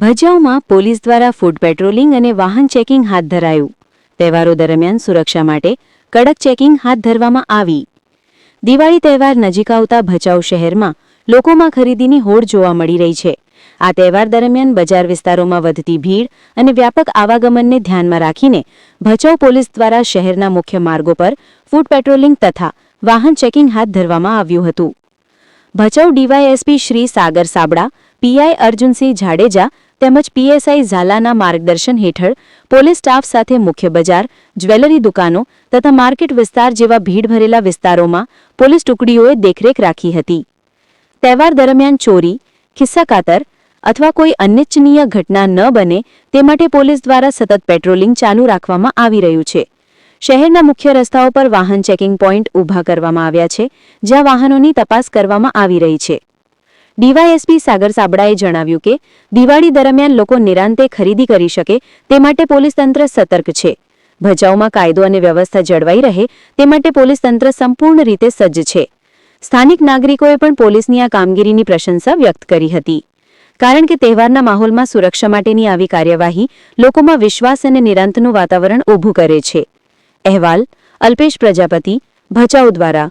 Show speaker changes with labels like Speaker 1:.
Speaker 1: ભચાઉમાં police દ્વારા foot patrolling અને વાહન ચેકિંગ હાથ ધરાયું. તહેવારો દરમિયાન સુરક્ષા માટે કડક ચેકિંગ હાથ ધરવામાં આવી. દિવાળી તહેવાર નજીક આવતા ભચાઉ શહેરમાં લોકોમાં ખરીદીની હોડ જોવા મળી રહી છે. આ તહેવાર દરમિયાન બજાર વિસ્તારોમાં વધતી ભીડ અને વ્યાપક આવાગમનને ધ્યાનમાં રાખીને ભચાઉ પોલીસ દ્વારા શહેરના મુખ્ય માર્ગો પર ફૂડ પેટ્રોલિંગ તથા વાહન ચેકિંગ હાથ ધરવામાં આવ્યું હતું. ભચાઉ ડીવાયએસપી શ્રી સાગર સાબડા પીઆઈ અર્જુનસિંહ જાડેજા તેમજ પીએસઆઈ ઝાલાના માર્ગદર્શન હેઠળ પોલીસ સ્ટાફ સાથે મુખ્ય બજાર, જ્વેલરી દુકાનો તથા માર્કેટ વિસ્તાર જેવા ભીડ ભરેલા વિસ્તારોમાં પોલીસ ટુકડીઓએ દેખરેખ રાખી હતી. તહેવાર દરમિયાન ચોરી, ખિસ્સા કાતર અથવા કોઈ અનિચ્છનીય ઘટના ન બને તે માટે પોલીસ દ્વારા સતત પેટ્રોલિંગ ચાલુ રાખવામાં આવી રહ્યું છે. શહેરના મુખ્ય રસ્તાઓ પર વાહન ચેકિંગ પોઈન્ટ ઊભા કરવામાં આવ્યા છે, જ્યાં વાહનોની તપાસ કરવામાં આવી રહી છે. ડીવાયએસપી સાગર સાબડાએ જણાવ્યું કે, દિવાળી દરમિયાન લોકો નિરાંતે ખરીદી કરી શકે તે માટે પોલીસ તંત્ર સતર્ક છે. ભચાઉમાં કાયદો અને વ્યવસ્થા જળવાઈ રહે તે માટે પોલીસ તંત્ર સંપૂર્ણ રીતે સજ્જ છે. સ્થાનિક નાગરિકોએ પણ પોલીસની આ કામગીરીની પ્રશંસા વ્યક્ત કરી હતી. કારણ કે તહેવારના માહોલમાં સુરક્ષા માટેની આવી કાર્યવાહી લોકોમાં વિશ્વાસ અને નિરાંતનું વાતાવરણ ઊભું કરે છે. અહેવાલ, અલ્પેશ પ્રજાપતિ, ભચાઉ દ્વારા.